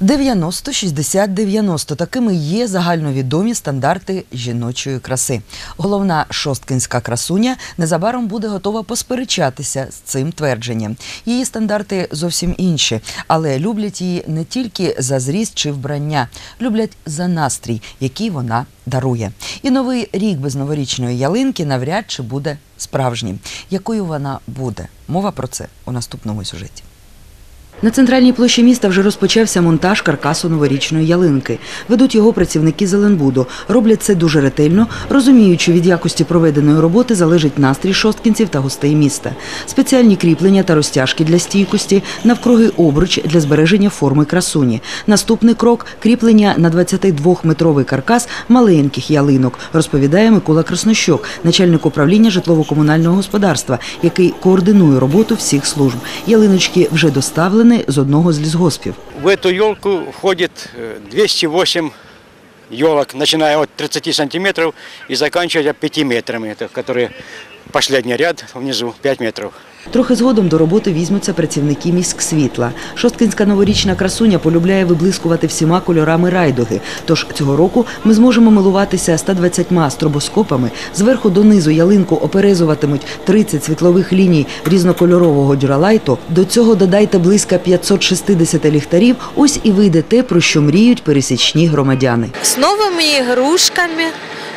90, 60, 90 – такими є загальновідомі стандарти жіночої краси. Головна шосткинська красуня незабаром буде готова посперечатися з цим твердженням. Її стандарти зовсім інші, але люблять її не тільки за зріст чи вбрання, люблять за настрій, який вона дарує. І новий рік без новорічної ялинки навряд чи буде справжнім. Якою вона буде? Мова про це у наступному сюжеті. На центральній площі міста вже розпочався монтаж каркасу новорічної ялинки. Ведуть його працівники Зеленбуду. Роблять це дуже ретельно, розуміючи, від якості проведеної роботи залежить настрій шосткінців та гостей міста. Спеціальні кріплення та розтяжки для стійкості, навкруги обруч для збереження форми красуні. Наступний крок кріплення на 22-метровий каркас маленьких ялинок, розповідає Микола Краснощок, начальник управління житлово-комунального господарства, який координує роботу всіх служб. Ялиночки вже доставлені з одного з лісгоспів. В эту елку входит э, 208 елок, начиная от 30 сантиметров и заканчивая 5 метрами, это, которые последний ряд внизу 5 метров. Трохи згодом до роботи візьмуться працівники міськсвітла. Шосткинська новорічна красуня полюбляє виблискувати всіма кольорами райдуги. Тож цього року ми зможемо милуватися 120 стробоскопами. Зверху донизу ялинку оперезуватимуть 30 світлових ліній різнокольорового дюралайту. До цього додайте близько 560 ліхтарів. Ось і вийде те, про що мріють пересічні громадяни. с новыми игрушками,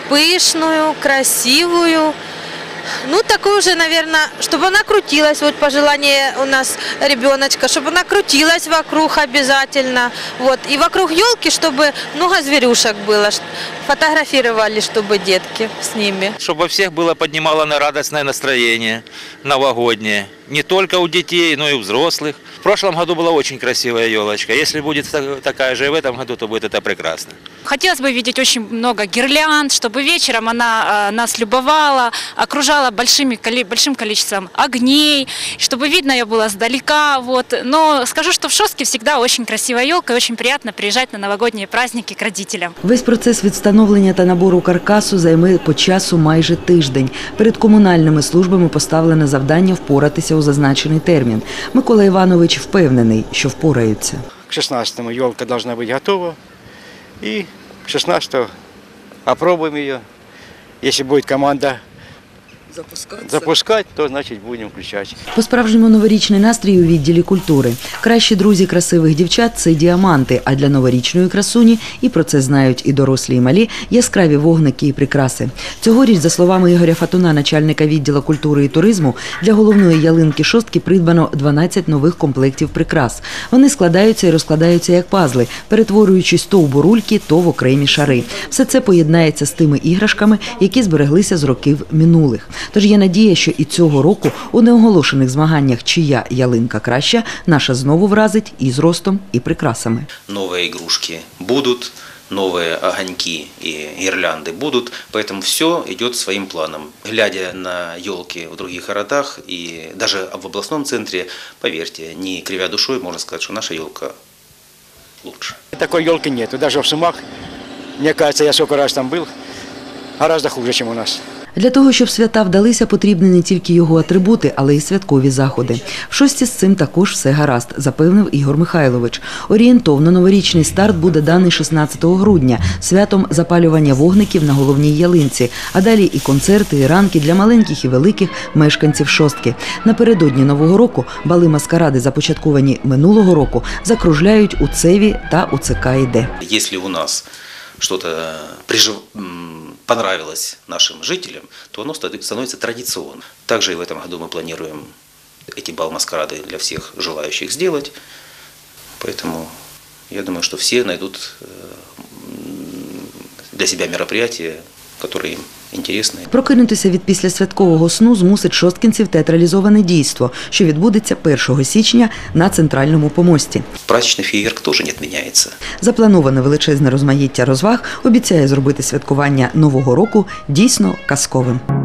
пышную, красивую. Ну, такую же, наверное, чтобы она крутилась, вот пожелание у нас ребеночка, чтобы она крутилась вокруг обязательно. Вот. И вокруг елки, чтобы много зверюшек было, ш- фотографировали, чтобы детки с ними. чтобы у всех было поднимало на радостное настроение новогоднее. Не только у детей, но и у взрослых. В прошлом году была очень красивая елочка. Если будет та- такая же и в этом году, то будет это прекрасно. Хотелось бы видеть очень много гирлянд, чтобы вечером она э, нас любовала, окружала большими, коли- большим количеством огней, чтобы видно ее было сдалека. Вот. Но скажу, что в Шостке всегда очень красивая елка и очень приятно приезжать на новогодние праздники к родителям. Весь процес від встановлення та набору каркасу займе по часу майже тиждень. Перед комунальними службами поставлене завдання впоратися у зазначений термін. Микола Іванович впевнений, що впораються. К 16 елка должна бути готова. І 16 опробуем її. Якщо буде команда запускать, то значит будем включать. По-справжньому новорічний настрій у відділі культури. Кращі друзі красивих дівчат це діаманти, а для новорічної красуні, і про це знають і дорослі, і малі, яскраві вогники і прикраси. Цьогоріч, за словами Ігоря Фатуна, начальника відділу культури і туризму, для головної ялинки шостки придбано 12 нових комплектів прикрас. Вони складаються і розкладаються як пазли, перетворюючись то у бурульки, то в окремі шари. Все це поєднається з тими іграшками, які збереглися з років минулих. Тож є надія, що і цього року у неоголошених змаганнях чия ялинка краща, наша знову вразить і зростом, і прикрасами. новые игрушки будут, новые огоньки и гирлянды будут, поэтому все идет своим планом. Глядя на елки в других городах и даже в областном центре, поверьте, не кривя душой, можно сказать, что наша елка лучше. Такой елки нету. Даже в Сумах, мне кажется, я сколько раз там был, гораздо хуже, чем у нас. Для того, щоб свята вдалися, потрібні не тільки його атрибути, але й святкові заходи. В шості з цим також все гаразд, запевнив Ігор Михайлович. Орієнтовно новорічний старт буде даний 16 грудня, святом запалювання вогників на головній ялинці, а далі і концерти, і ранки для маленьких і великих мешканців шостки. Напередодні нового року бали маскаради, започатковані минулого року, закружляють у Цеві та у ЦК «Іде». Если у нас что-то прижив- понравилось нашим жителям, то оно ста- становится традиционным. Также и в этом году мы планируем эти бал-маскарады для всех желающих сделать. Поэтому я думаю, что все найдут э, для себя мероприятия, которые им интересны. Прокинутися від післясвяткового сну змусить шосткінців театралізоване дійство, що відбудеться 1 січня на центральному помості. Праздничный фейерверк тоже не отменяется. Заплановане величезне розмаїття розваг обіцяє зробити святкування нового року дійсно казковим.